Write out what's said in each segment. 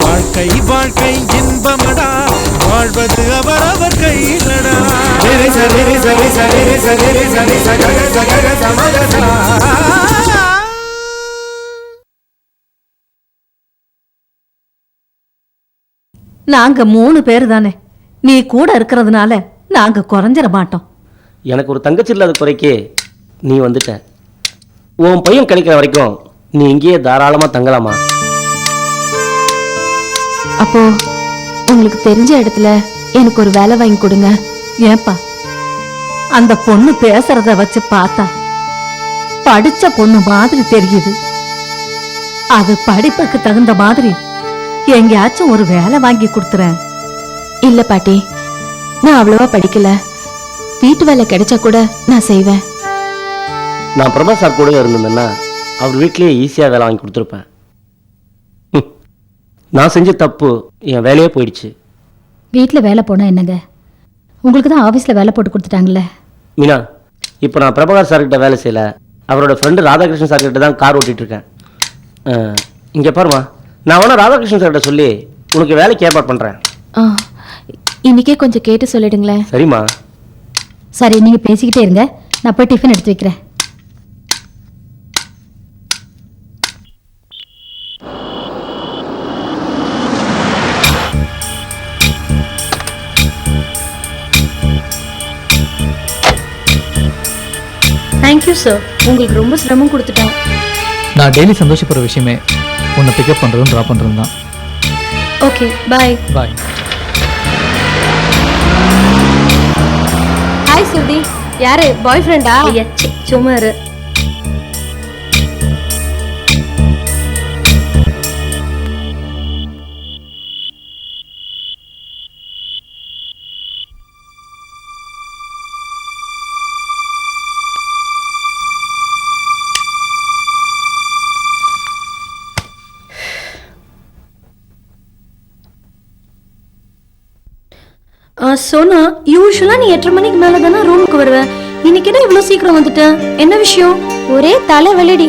வாழ்க்கை வாழ்க்கை இன்பமடா. வாழ்வது அவரவர் கையிலடா. சரி சரி சரி சரி சரி சரி சகக சகக சமகசா நாங்க மூணு பேர் தானே நீ கூட இருக்கிறதுனால நாங்க குறைஞ்சிட மாட்டோம். எனக்கு ஒரு தங்கச்சி இல்லாத குறைக்கு நீ வந்துட்ட. உன் பையன் கிடைக்கிற வரைக்கும் நீ இங்கேயே தாராளமாக தங்கலாமா? அப்போ உங்களுக்கு தெரிஞ்ச இடத்துல எனக்கு ஒரு வேலை வாங்கி கொடுங்க. ஏன்பா? அந்த பொண்ணு பேசுறத வச்சு பார்த்தா படிச்ச பொண்ணு மாதிரி தெரியுது. அது படிப்புக்கு தகுந்த மாதிரி எங்கேயாச்சும் ஒரு வேலை வாங்கி கொடுத்துறேன். இல்ல பாட்டி நான் அவ்வளவா படிக்கல. வீட்டு வேலை கிடைச்சா கூட நான் செய்வேன். நான் பிரபா சார் கூட இருந்திருந்தேன்னா அவர் வீட்லேயே ஈஸியாக வேலை வாங்கி கொடுத்துருப்பேன். நான் செஞ்ச தப்பு என் வேலையே போயிடுச்சு. வீட்டில் வேலை போனா என்னங்க? உங்களுக்கு தான் ஆஃபீஸில் வேலை போட்டு கொடுத்துட்டாங்களே மீனா இப்போ நான் பிரபாகர் சார்கிட்ட வேலை செய்யல. அவரோட ஃப்ரெண்டு ராதாகிருஷ்ணன் சார்கிட்ட தான் கார் ஓட்டிட்டு இருக்கேன் இங்கே பாருமா நான் வேணா ராதாகிருஷ்ணன் சார்கிட்ட சொல்லி உனக்கு வேலைக்கு ஏற்பாடு பண்ணுறேன் ஆ, இன்னைக்கே கொஞ்சம் கேட்டு சொல்லிடுங்களேன். சரிம்மா. சரி நீங்கள் பேசிக்கிட்டே இருங்க. நான் போய் டிஃபன் எடுத்து வைக்கிறேன். தேங்க்யூ சார் உங்களுக்கு ரொம்ப சிரமம் கொடுத்துட்டேன். நான் டெய்லி சந்தோஷப்படுற விஷயமே உன்னை பிக்கப் பண்ணுறதும் ட்ராப் பண்ணுறதும் தான் ஓகே பாய் பாய் ஹாய் சுருதி யாரு? பாய் ஃப்ரெண்டா சும்மா இரு. சோனா யூஸ்வலா நீ எட்டரை மணிக்கு மேல தானே ரூமுக்கு வருவ? இன்னைக்கு என்ன இவ்வளவு சீக்கிரம் வந்துட்ட? என்ன விஷயம்? ஒரே தலை வெளிடி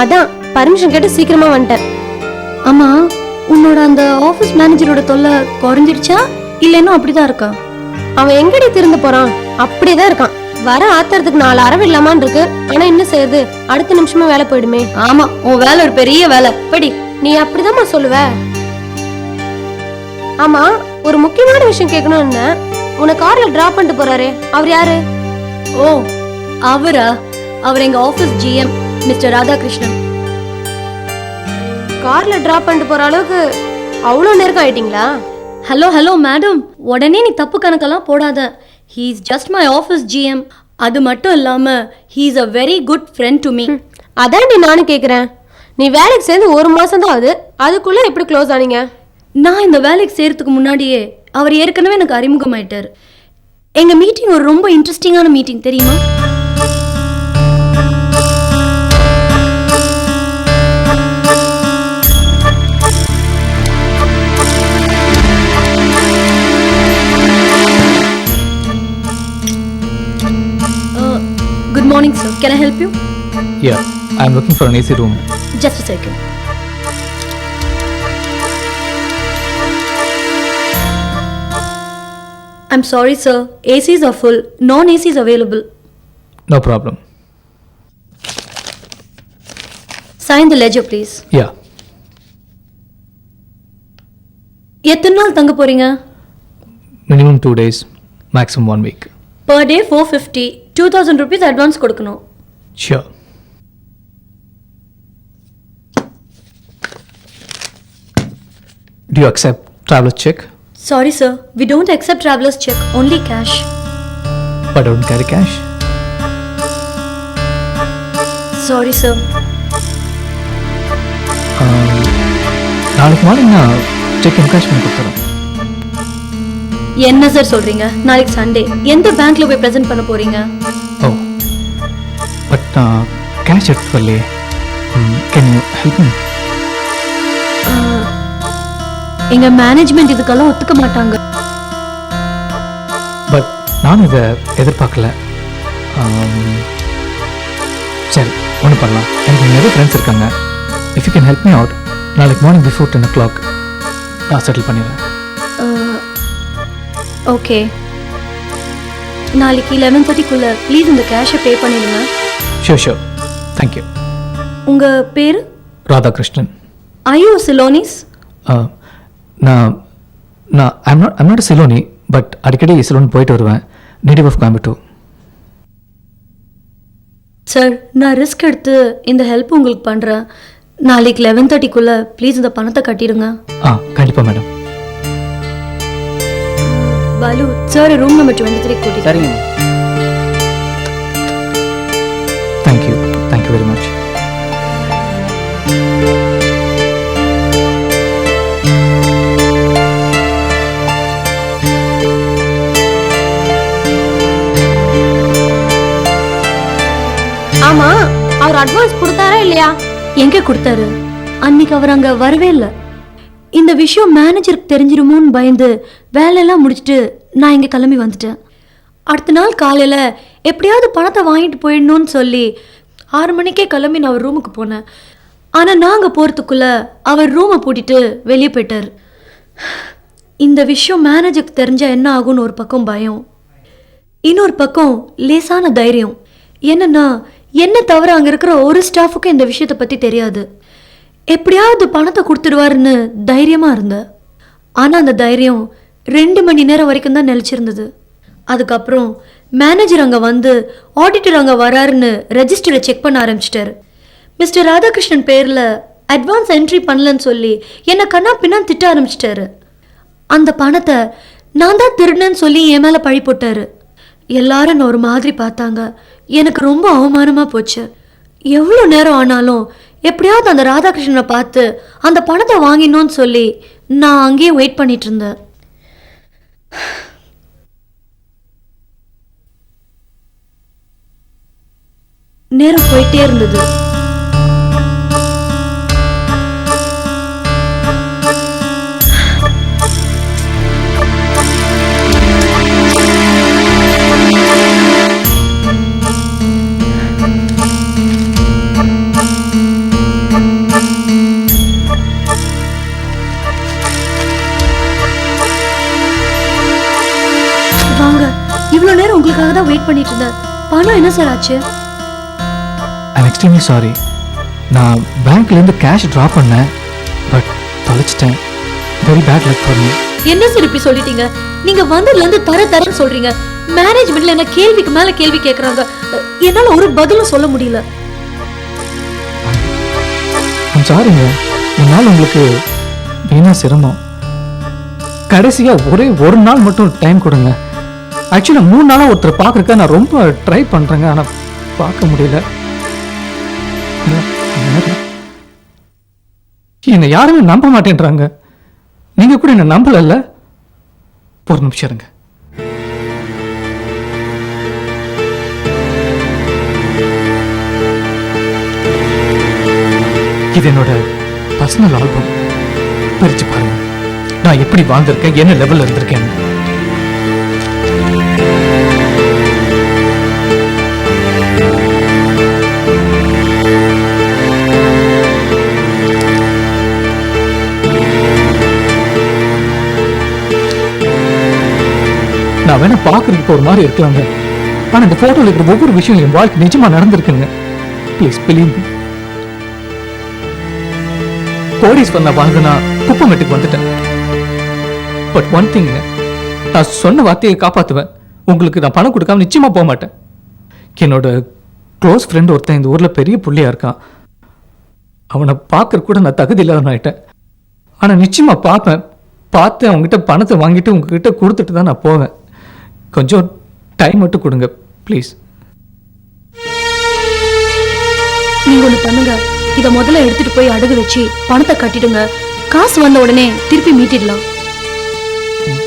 அதான் பர்மிஷன் கேட்டு சீக்கிரமா வந்துட்டேன். ஆமா உன்னோட அந்த ஆபீஸ் மேனேஜரோட தொல்லை குறைஞ்சிருச்சா? இல்ல இன்னும் அப்படிதான் இருக்கா? அவன் எங்கடி திருந்து போறான்? அப்படியேதான் இருக்கான். வர ஆத்துறதுக்கு நாலு அரவு இல்லாமான் இருக்கு. ஆனா என்ன செய்யறது அடுத்த நிமிஷமா வேலை போயிடுமே. ஆமா உன் வேலை ஒரு பெரிய வேலை. படி நீ அப்படிதாம்மா சொல்லுவ. ஆமா ஒரு முக்கியமான விஷயம் கேட்கணும்னு உன்னை கார்ல டிராப் பண்ணிட்டு போறாரே. அவர் யாரு? ஓ அவரா? அவர் எங்க ஆபீஸ் ஜிஎம் மிஸ்டர் ராதாகிருஷ்ணன். கார்ல டிராப் பண்ணிட்டு போற அளவுக்கு அவ்வளோ நெருக்கம் ஆயிட்டீங்களா? ஹலோ ஹலோ மேடம் உடனே நீ தப்பு கணக்கெல்லாம் போடாத. He is just my office GM அது மட்டும் இல்லாம he is a very good friend to me அதான்டி நானும் கேக்குறேன். நீ வேலைக்கு சேர்ந்து ஒரு மாசம் தான் ஆகுது. அதுக்குள்ள எப்படி க்ளோஸ் ஆனீங்க? நான் இந்த வேலைக்கு சேர்றதுக்கு முன்னாடியே அவர் ஏற்கனவே எனக்கு அறிமுகமாயிட்டார். எங்க மீட்டிங் ஒரு ரொம்ப இன்ட்ரெஸ்டிங்கான மீட்டிங் தெரியுமா? Good morning sir can I help you yeah I am looking for an AC room Just a second. I'm sorry, sir. ACs are full. Non AC is available. No problem Sign the ledger, please. Yeah எத்தனை நாள் தங்க போறீங்க minimum two days maximum one week per day four fifty two thousand rupees advance கொடுக்கணும் sure Do you accept traveler check? Sorry sir we don't accept travellers cheque only cash But I don't carry cash. Sorry sir நாளைக்கு morning நான் cheque encash பண்ணி கொடுத்துறேன். என்ன sir சொல்றீங்க? நாளைக்கு Sunday எந்த பேங்க்ல போய் ப்ரெசென்ட் பண்ண போறீங்க? ஓ. பட் நான் கேஷ் எடுத்து வரலையே கேன் யூ ஹெல்ப் மீ எங்க மேனேஜ்மெண்ட் இதுக்கெல்லாம் ஒத்துக்க மாட்டாங்க. பட் நானும் இதை எதிர்பார்க்கல. சரி ஒன்று பண்ணலாம். எனக்கு நிறைய ஃப்ரெண்ட்ஸ் இருக்காங்க. If you can help me out நாளைக்கு morning before ten o'clock நான் செட்டில் பண்ணிடுறேன். ஓகே நாளைக்கு லெவன் தேர்ட்டிக்குள்ள ப்ளீஸ் இந்த கேஷை பே பண்ணிடுங்க. ஷோர் ஷோர் தேங்க்யூ உங்க பேரு? ராதாகிருஷ்ணன். ஐயோ சிலோனிஸ் நான் நான் I'm not I'm not Ceylonese but அடிக்கடி சிலோன் போயிட்டு வருவேன். நேட்டிவ் ஆஃப் கோயம்புத்தூர் சார் நான் ரிஸ்க் எடுத்து இந்த ஹெல்ப் உங்களுக்கு பண்ணுறேன் நாளைக்கு லெவன் தேர்ட்டிக்குள்ள ப்ளீஸ் இந்த பணத்தை கட்டிடுங்க. ஆ கண்டிப்பாக madam Balu sir room number twenty three கூட்டிட்டு. சரிங்க. ஆமா அவர் அட்வான்ஸ் கொடுத்தாரா இல்லையா? எங்க கொடுத்தாரு? அன்னைக்கு அவர் அங்க வரவே இல்லை. இந்த விஷயம் மேனேஜருக்கு தெரிஞ்சிருமோன்னு பயந்து வேலையெல்லாம் முடிச்சுட்டு நான் இங்க கிளம்பி வந்துட்டேன். அடுத்த நாள் காலையில எப்படியாவது பணத்தை வாங்கிட்டு போயிடணும்னு சொல்லி ஆறு மணிக்கே கிளம்பி நான் அவர் ரூமுக்கு போனேன். ஆனா நாங்க போறதுக்குள்ள அவர் ரூமை பூட்டிட்டு வெளியே போயிட்டார். இந்த விஷயம் மேனேஜருக்கு தெரிஞ்சா என்ன ஆகும்னு ஒரு பக்கம் பயம். இன்னொரு பக்கம் லேசான தைரியம். என்னன்னா என்ன தவிர அங்கே இருக்கிற ஒரு ஸ்டாஃபுக்கும் இந்த விஷயத்தை பற்றி தெரியாது. எப்படியாவது பணத்தை கொடுத்துடுவாருன்னு தைரியமாக இருந்தேன் ஆனால் அந்த தைரியம் ரெண்டு மணி நேரம் வரைக்கும் தான் நிலைச்சிருந்தது. அதுக்கப்புறம் மேனேஜர் அங்கே வந்து ஆடிட்டர் அங்கே வராருன்னு ரெஜிஸ்டரை செக் பண்ண ஆரம்பிச்சிட்டாரு. மிஸ்டர் ராதாகிருஷ்ணன் பேரில் அட்வான்ஸ் என்ட்ரி பண்ணலன்னு சொல்லி என்னை கண்ணா பின்னா திட்ட ஆரம்பிச்சிட்டாரு. அந்த பணத்தை நான் தான் திருடினேன்னு சொல்லி என் மேலே பழி போட்டாரு. எல்லாரும் நான் ஒரு மாதிரி பார்த்தாங்க. எனக்கு ரொம்ப அவமானமாக போச்சு. எவ்வளோ நேரம் ஆனாலும் எப்படியாவது அந்த ராதாகிருஷ்ணனை பார்த்து அந்த பணத்தை வாங்கினோன்னு சொல்லி நான் அங்கேயே வெயிட் பண்ணிட்டு இருந்தேன். நேரம் போயிட்டே இருந்தது. ஆச்சு ஐம் எக்ஸ்ட்ரீம்லி சாரி நான் பேங்க்லேருந்து கேஷ் ட்ரா பண்ணேன் but தொலைச்சிட்டேன். Very bad luck for me என்ன சார் இப்படி சொல்லிட்டீங்க? நீங்க வந்ததுல இருந்து தர தரன்னு சொல்றீங்க. மேனேஜ்மெண்ட்ல என்ன கேள்விக்கு மேல கேள்வி கேக்குறாங்க. என்னால ஒரு பதிலும் சொல்ல முடியல. சாரிங்க என்னால் உங்களுக்கு வீணா சிரமம். கடைசியாக ஒரே ஒரு நாள் மட்டும் டைம் கொடுங்க. ஆக்சுவலாக மூணு நாளாக ஒருத்தர் பார்க்குறக்க நான் ரொம்ப ட்ரை பண்ணுறேங்க ஆனால் பார்க்க முடியல. என்ன- என்னை யாருமே நம்ப மாட்டேன்றாங்க. நீங்கள் கூட என்னை நம்பலைல்ல? ஒரு நிமிஷம் இருங்க. இது என்னோட பர்சனல் ஆல்பம் பிரிச்சு பாருங்க. நான் எப்படி வாழ்ந்திருக்கேன்? என்ன லெவலில் இருந்திருக்கேன் நான் வேணா பாக்குறதுக்கு ஒரு மாதிரி இருக்கலாங்க. ஆனா இந்த போட்டோல இருக்கிற ஒவ்வொரு விஷயம் என் வாழ்க்கை நிஜமா நடந்திருக்குங்க. ப்ளீஸ் பிலீவ் கோடீஸ்வரன் நான் வாழ்ந்தனா குப்பமேட்டுக்கு வந்துட்டேன். பட் ஒன் திங் நான் சொன்ன வார்த்தையை காப்பாத்துவேன். உங்களுக்கு நான் பணம் கொடுக்காம நிச்சயமா போக மாட்டேன். என்னோட க்ளோஸ் ஃப்ரெண்ட் ஒருத்தன் இந்த ஊர்ல பெரிய புள்ளியா இருக்கான். அவனை பார்க்கற கூட நான் தகுதி இல்லாதவன் ஆயிட்டேன். ஆனா நிச்சயமா பார்ப்பேன். பார்த்து அவங்ககிட்ட பணத்தை வாங்கிட்டு உங்ககிட்ட கொடுத்துட்டு தான் நான் போவேன். கொஞ்சம் டைம் மட்டும் கொடுங்க ப்ளீஸ் நீங்க ஒண்ணு பண்ணுங்க. இத முதல்ல எடுத்துட்டு போய் அடகு வச்சு பணத்தை கட்டிடுங்க. காசு வந்த உடனே திருப்பி மீட்டிடலாம்.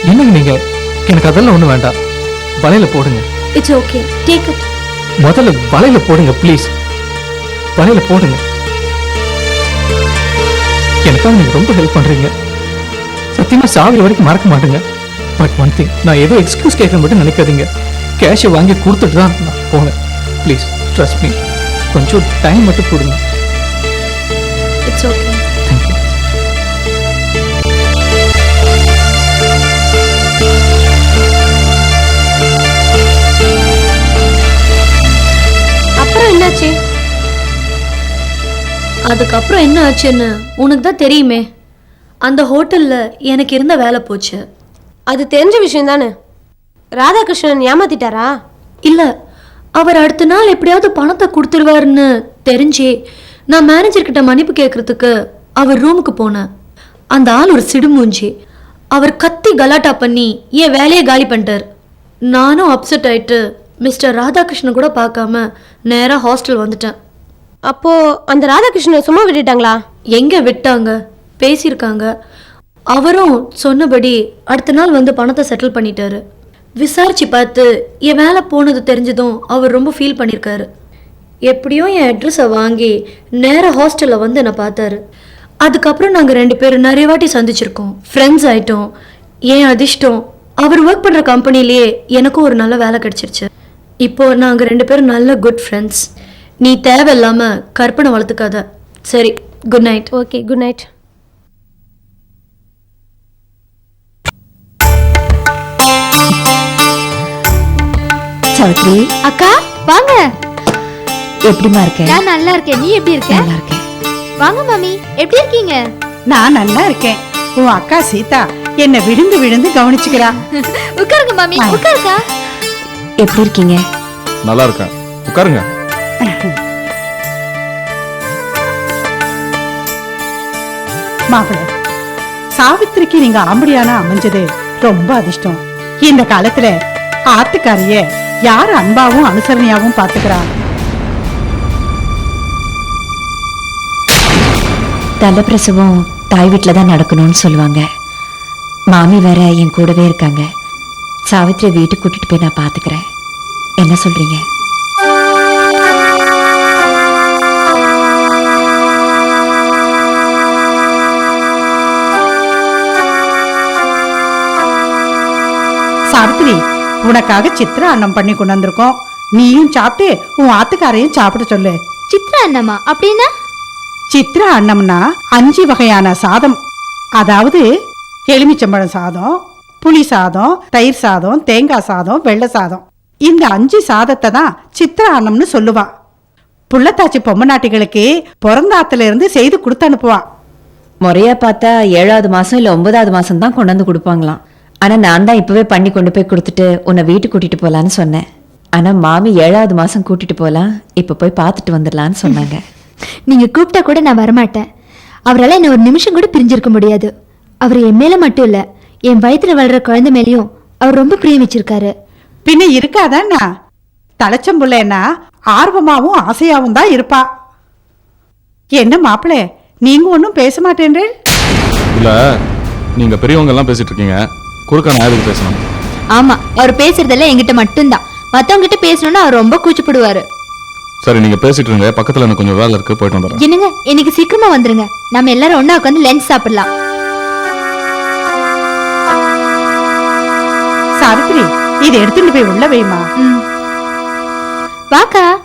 என்னங்க நீங்க? எனக்கு அதெல்லாம் ஒன்றும் வேண்டாம். வலையில போடுங்க. இட்ஸ் ஓகே டேக் இட் முதல்ல வலையில போடுங்க ப்ளீஸ் வலையில போடுங்க. எனக்காக நீங்க ரொம்ப ஹெல்ப் பண்றீங்க. சத்தியமா சாகுற வரைக்கும் மறக்க மாட்டேங்க. பட் ஒன் திங் நான் ஏதோ எக்ஸ்கியூஸ் கேட்க மட்டும் நினைக்காதீங்க. கேஷை வாங்கி கொடுத்துட்டு தான் நான் போனேன் ப்ளீஸ் ட்ரஸ்ட் மீ கொஞ்சம் டைம் மட்டும் கொடுங்க. இட்ஸ் ஓகே தேங்க்யூ அப்புறம் என்னாச்சு? அதுக்கப்புறம் என்ன ஆச்சுன்னு உனக்கு தான் தெரியுமே. அந்த ஹோட்டல்ல எனக்கு இருந்த வேலை போச்சு. அது தெரிஞ்ச விஷயம் தானே? ராதாகிருஷ்ணன் ஏமாத்திட்டாரா? இல்ல அவர் அடுத்த நாள் எப்படியாவது பணத்தை கொடுத்துருவாருன்னு தெரிஞ்சே நான் மேனேஜர் கிட்ட மன்னிப்பு கேட்கறதுக்கு அவர் ரூமுக்கு போனேன் அந்த ஆள் ஒரு சிடுமூஞ்சி அவர் கத்தி கலாட்டா பண்ணி என் வேலையை காலி பண்ணிட்டார். நானும் அப்செட் ஆயிட்டு மிஸ்டர் ராதாகிருஷ்ணன் கூட பார்க்காம நேராக ஹாஸ்டல் வந்துட்டேன். அப்போ அந்த ராதாகிருஷ்ணனை சும்மா விட்டுட்டாங்களா? எங்க விட்டாங்க? பேசியிருக்காங்க. அவரும் சொன்னபடி அடுத்த நாள் வந்து பணத்தை செட்டில் பண்ணிட்டாரு. விசாரிச்சு பார்த்து என் வேலை போனது தெரிஞ்சதும் அவர் ரொம்ப ஃபீல் பண்ணியிருக்காரு எப்படியும் என் அட்ரஸை வாங்கி நேராக ஹாஸ்டலில் வந்து என்னை பார்த்தாரு. அதுக்கப்புறம் நாங்கள் ரெண்டு பேரும் நிறைய வாட்டி சந்திச்சிருக்கோம். ஃப்ரெண்ட்ஸ் ஆயிட்டோம். ஏன் அதிர்ஷ்டம் அவர் ஒர்க் பண்ணுற கம்பெனிலேயே எனக்கும் ஒரு நல்ல வேலை கிடச்சிருச்சு. இப்போ நாங்கள் ரெண்டு பேரும் நல்ல குட் ஃப்ரெண்ட்ஸ் நீ தேவையில்லாமல் கற்பனை வளர்த்துக்காத. சரி good night okay good night Savitri அக்கா வாங்க. எப்படிமா இருக்க? நான் நல்லா இருக்கேன். நீ எப்படி இருக்க? நல்லா இருக்கேன். வாங்க மாமி. எப்படி இருக்கீங்க? நான் நல்லா இருக்கேன். உன் அக்கா சீதா என்ன விழுந்து விழுந்து கவனிச்சுக்கிறா. உட்காருங்க மாமி. உட்காருக்கா? எப்படி இருக்கீங்க? நல்லா இருக்கேன். உட்காருங்க. மாப்பிள சாவித்திரிக்கு நீங்க ஆம்படியானா அமைஞ்சது ரொம்ப அதிர்ஷ்டம். இந்த காலத்துல ஆத்துக்காரிய யார் அன்பாவும் அனுசரணையாவும் பாத்துக்கிறா தலை பிரசவம் தாய் வீட்டில் தான் நடக்கணும்னு சொல்லுவாங்க. மாமி வேற என் கூடவே இருக்காங்க. சாவித்திரி வீட்டுக்கு கூட்டிட்டு போய் நான் பாத்துக்கிறேன் என்ன சொல்றீங்க? சாவித்திரி உனக்காக சித்திரா அன்னம் பண்ணி கொண்டு வந்திருக்கோம். நீயும் சாப்பிட்டு உன் ஆத்துக்காரையும் சாப்பிட சொல்லு. சித்ரா அண்ணம்மா அப்படின்னா? சித்ரா அன்னம்னா அஞ்சு வகையான சாதம். அதாவது எலுமிச்சம்பழம் சாதம் புளி சாதம் தயிர் சாதம் தேங்காய் சாதம் வெள்ளை சாதம். இந்த அஞ்சு சாதத்தை தான் சித்ரா அன்னம்னு சொல்லுவா. புள்ளத்தாச்சி பொம்மநாட்டிகளுக்கு பிறந்தாத்துல இருந்து செய்து கொடுத்து அனுப்புவா. முறையா பார்த்தா ஏழாவது மாசம் இல்ல ஒன்பதாவது மாசம் தான் கொண்டு வந்து கொடுப்பாங்களாம். ஆனா நான் தான் இப்பவே பண்ணி கொண்டு போய் கொடுத்துட்டு உன்னை வீட்டுக்கு கூட்டிட்டு போலான்னு சொன்னேன். ஆனா மாமி ஏழாவது மாசம் கூட்டிட்டு போலாம். இப்ப போய் பார்த்துட்டு வந்துடலான்னு சொன்னாங்க. நீங்க கூப்பிட்டா கூட நான் வரமாட்டேன். அவரால் என்ன ஒரு நிமிஷம் கூட பிரிஞ்சிருக்க முடியாது. அவர் என் மேல மட்டும் இல்ல என் வயித்துல வளர்ற குழந்தை மேலயும் அவர் ரொம்ப பிரியம் வச்சிருக்காரு. பின்ன இருக்காதான்னா தலைச்சம்புள்ளன்னா ஆர்வமாவும் ஆசையாவும் தான் இருப்பா. என்ன மாப்பிள்ளை நீங்க ஒன்றும் பேச மாட்டேன்றே? இல்ல நீங்க பெரியவங்க எல்லாம் பேசிட்டு இருக்கீங்க. குறுக்க நான் எதுக்கு பேசணும்? ஆமா அவர் பேசுறதெல்லாம் என்கிட்ட மட்டும்தான். மத்தவங்க கிட்ட பேசணும்னா அவர் ரொம்ப கூச்சப்படுவாரு. சரி நீங்க பேசிட்டு இருங்க. பக்கத்துல எனக்கு கொஞ்சம் வேலை இருக்கு போயிட்டு வந்துடுறேன். என்னங்க இன்னைக்கு சீக்கிரமா வந்துருங்க. நம்ம எல்லாரும் ஒண்ணா உட்காந்து லஞ்ச் சாப்பிடலாம். சாவித்ரி இதை எடுத்துட்டு போய் உள்ள வைமா. ம். வாக்கா.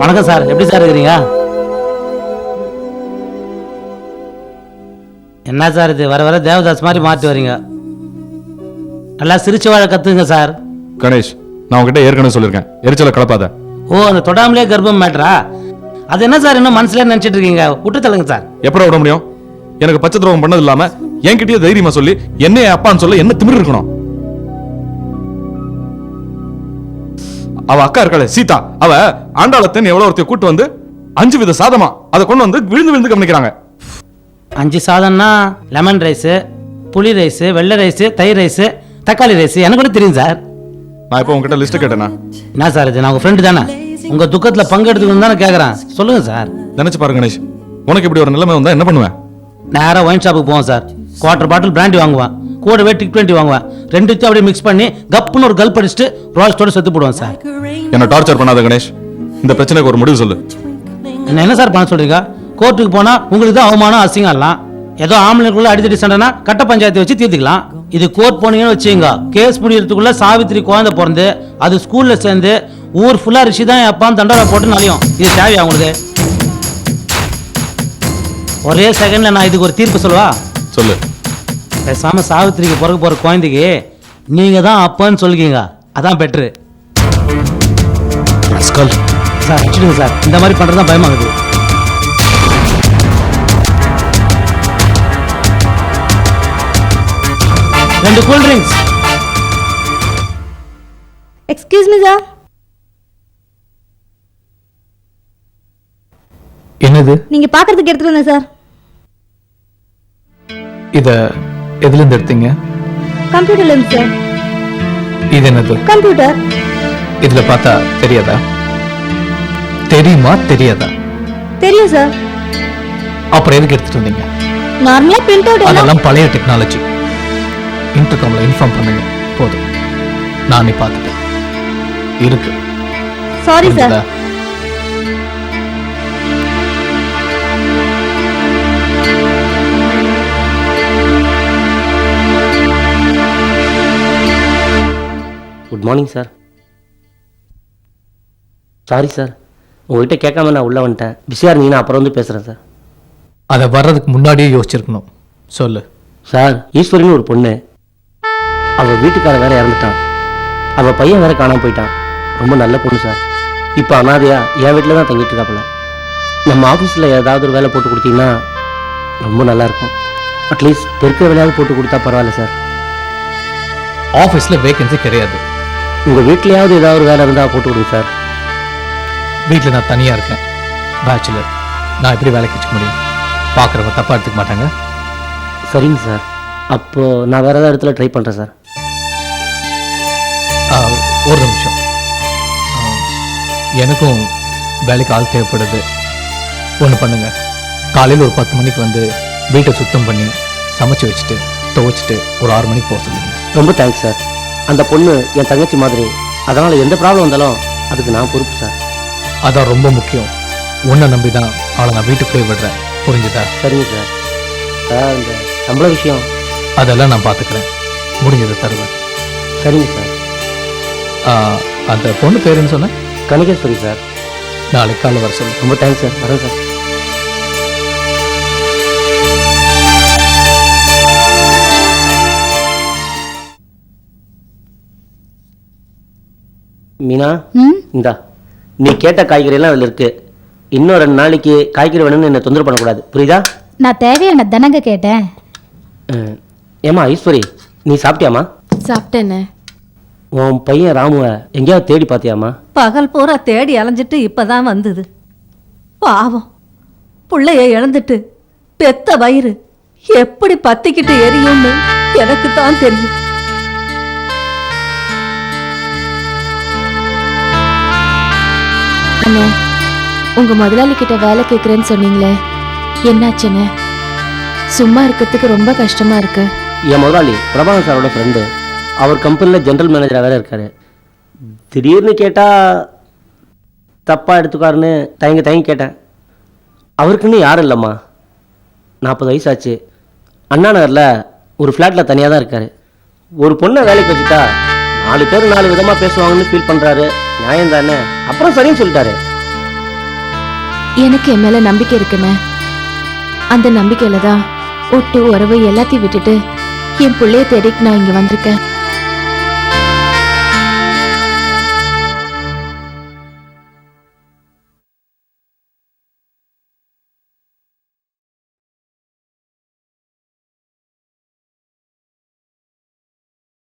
வணக்கம் சார். எப்படி சார் இருக்கிறீங்க? என்ன சார் இது? வர வர தேவதாஸ் மாதிரி மாற்றி வரீங்க. நல்லா சிரிச்சு வாழ கத்துங்க சார். கணேஷ் நான் உங்ககிட்ட ஏற்கனவே சொல்லியிருக்கேன். எரிச்சலை கலப்பாத. ஓ அந்த தொடாமலே கர்ப்பம் மேட்ரா அது என்ன சார் இன்னும் மனசுல நினைச்சிட்டு இருக்கீங்க? விட்டு தள்ளுங்க சார். எப்படா விட முடியும்? எனக்கு பச்சை துரோகம் பண்ணது இல்லாம என்கிட்டயே தைரியமா சொல்லி என்ன என் அப்பான்னு சொல்ல என்ன திமிரு இருக்கணும்? அவ அக்கா இருக்காளே சீதா. அவ ஆண்டாளத்தன் எவ்வளவு ஒருத்தைய கூட்டு வந்து அஞ்சு வித சாதமா அதை கொண்டு வந்து விழுந்து விழுந்து கவனிக்கிறாங்க. அஞ்சு சாதம்னா லெமன் ரைஸு புளி ரைஸு வெள்ளை ரைஸு தயிர் ரைஸு தக்காளி ரைஸு எனக்கு கூட தெரியும் சார். நான் இப்போ உங்ககிட்ட லிஸ்ட் கேட்டேனா? என்ன சார் இது? நான் உங்கள் ஃப்ரெண்டு தானே? உங்கள் துக்கத்தில் பங்கெடுத்துக்கணும் தானே கேட்குறேன் சொல்லுங்கள் சார். நினைச்சு பாரு கணேஷ். உனக்கு இப்படி ஒரு நிலைமை வந்தா என்ன பண்ணுவேன்? நேராக ஒயின் ஷாப்புக்கு போவோம் சார். குவார்டர் பாட்டில் பிராண்டி வாங்குவான். கூடவே டிக் டுவெண்ட்டி வாங்குவேன். ரெண்டுத்தையும் அப்படியே மிக்ஸ் பண்ணி கப்புன்னு ஒரு கல் படிச்சுட்டு ரோஸ்டோட செத்து போடுவேன் சார். என்ன டார்ச்சர் பண்ணாத கணேஷ். இந்த பிரச்சனைக்கு ஒரு முடிவு சொல்லு. என்ன என்ன சார் பண்ண சொல்றீங்க? கோர்ட்டுக்கு போனா உங்களுக்கு தான் அவமானம் அசிங்கம் எல்லாம். ஏதோ ஆம்பளைக்குள்ள அடித்தடி சண்டைனா கட்ட பஞ்சாயத்து வச்சு தீர்த்துக்கலாம். இது கோர்ட் போனீங்கன்னு வச்சுங்க கேஸ் முடியறதுக்குள்ள சாவித்திரி குழந்தை பிறந்து அது ஸ்கூல்ல சேர்ந்து ஊர் ஃபுல்லா ரிஷி தான் அப்பான்னு தண்டனை போட்டு நலியும். இது தேவையா உங்களுக்கு? ஒரே செகண்ட்ல நான் இதுக்கு ஒரு தீர்ப்பு சொல்லவா சொல்லு. பேசாம சாவித்திரிக்கு பிறக்க போற குழந்தைக்கு நீங்க தான் அப்பான்னு சொல்லிக்கீங்க. அதான் பெட்ரு சார் வச்சுடுங்க சார் இந்த மாதிரி பண்றது தான் பயமாகுது ரெண்டு cool drinks excuse me sir என்னது? நீங்க பாக்குறதுக்கு எடுத்துட்டு வந்தேன் சார் இத எதுல இருந்து எடுத்தீங்க? கம்ப்யூட்டர்ல இருந்து சார் இது என்னது? கம்ப்யூட்டர் இதுல பார்த்தா தெரியாதா? தெரியுமா தெரியாதா? தெரியும் சார் அப்புறம் எதுக்கு எடுத்துட்டு வந்தீங்க? நார்மலா பிரிண்ட் அவுட் அதெல்லாம் பழைய டெக்னாலஜி இன்டர்காம்ல இன்ஃபார்ம் பண்ணுங்க. போதும். நானே பார்த்துட்டேன் இருக்கு. Sorry sir good morning sir sorry sir உங்ககிட்ட கேட்காம நான் உள்ளே வந்துட்டேன். பிஸியாக இருந்தீங்கன்னா அப்புறம் வந்து பேசுகிறேன் சார் அதை வர்றதுக்கு முன்னாடியே யோசிச்சிருக்கணும். சொல்லு. சார் ஈஸ்வரின்னு ஒரு பொண்ணு. அவள் வீட்டுக்கார வேற இறந்துட்டான். அவள் பையன் வேற காணாம போயிட்டான். ரொம்ப நல்ல பொண்ணு சார் இப்போ அனாதையா என் வீட்டில் தான் தங்கிட்டு இருக்காப்புல. நம்ம ஆஃபீஸில் ஏதாவது ஒரு வேலை போட்டு கொடுத்தீங்கன்னா ரொம்ப நல்லா இருக்கும். அட்லீஸ்ட் பெருக்கிற வேலையாவது போட்டு கொடுத்தா பரவாயில்ல சார் ஆஃபீஸ்ல வேகன்சி கிடையாது. உங்கள் வீட்லேயாவது ஏதாவது ஒரு வேலை இருந்தால் போட்டு கொடுங்க சார். வீட்டில் நான் தனியா இருக்கேன். பேச்சுலர் நான் எப்படி வேலைக்கு வச்சுக்க முடியும்? பார்க்குறவங்க தப்பா எடுத்துக்க மாட்டாங்க. சரிங்க சார். அப்போது நான் வேறு ஏதாவது இடத்துல ட்ரை பண்ணுறேன் சார். ஆ, ஒரு நிமிஷம். ஆ, எனக்கும் வேலைக்கு ஆள் தேவைப்படுது. ஒன்று பண்ணுங்க. காலையில் ஒரு பத்து மணிக்கு வந்து வீட்டை சுத்தம் பண்ணி சமைச்சு வச்சுட்டு துவைச்சிட்டு ஒரு ஆறு மணிக்கு போக சொல்லுங்க. ரொம்ப தேங்க்ஸ் சார். அந்த பொண்ணு என் தங்கச்சி மாதிரி. அதனால் எந்த ப்ராப்ளம் வந்தாலும் அதுக்கு நான் பொறுப்பு சார் அதான் ரொம்ப முக்கியம். உன்னை நம்பி தான் அவளை நான் வீட்டுக்குள்ளே விடுறேன். புரிஞ்சுதா? சரிங்க சார் சார் இந்த சம்பள விஷயம். அதெல்லாம் நான் பார்த்துக்கிறேன் முடிஞ்சதை தருவேன். சரிங்க சார் ஆ, அந்த பொண்ணு பேருன்னு சொன்னேன் கணிகேஸ்வரி சார் நாளைக்கு காலை வர சொல்லு. ரொம்ப தேங்க்ஸ் சார் வரேன் சார் மீனா இந்தா நீ கேட்ட காய்கறி எல்லாம் அதில் இருக்கு. இன்னும் ரெண்டு நாளைக்கு காய்கறி வேணும்னு என்னை தொந்தரவு பண்ணக்கூடாது. புரியுதா? நான் தேவையான தனங்க கேட்டேன். அஹ், ஏம்மா ஈஸ்வரி நீ சாப்பிட்டியாம்மா? சாப்பிட்டேனே. உன் பையன் ராமுவை எங்கேயாவது தேடி பார்த்தியாம்மா? பகல் பூரா தேடி அலைஞ்சிட்டு இப்பதான் வந்தது. பாவம். புள்ளைய இழந்துட்டு பெத்த வயிறு எப்படி பத்திக்கிட்டு எரியும்னு எனக்கு தான் தெரியும். அண்ணே உங்க முதலாளி கிட்ட வேலை கேக்குறேன்னு சொன்னீங்களே என்னாச்சுன்னு? சும்மா இருக்கிறதுக்கு ரொம்ப கஷ்டமா இருக்கு. என் முதலாளி பிரபாகர் சாரோட ஃப்ரெண்டு அவர் கம்பெனியில் ஜென்ரல் மேனேஜராக வேற இருக்காரு. திடீர்னு கேட்டால் தப்பாக எடுத்துக்காருன்னு தயங்கி தயங்கி கேட்டேன். அவருக்குன்னு யாரும் இல்லைம்மா. நாற்பது வயசு ஆச்சு அண்ணா நகரில் ஒரு ஃப்ளாட்டில் தனியாக தான் இருக்காரு. ஒரு பொண்ணை வேலைக்கு வச்சுட்டா நாலு பேர் நாலு விதமாக பேசுவாங்கன்னு ஃபீல் பண்ணுறாரு நியாயம் தானே அப்புறம் சரின்னு சொல்லிட்டாரு. எனக்கு என் மேல நம்பிக்கை இருக்குண்ணே. அந்த நம்பிக்கையில தான் ஒட்டு உறவு எல்லாத்தையும் விட்டுட்டு என் பிள்ளைய தேடிக்கு நான் இங்க வந்திருக்கேன்.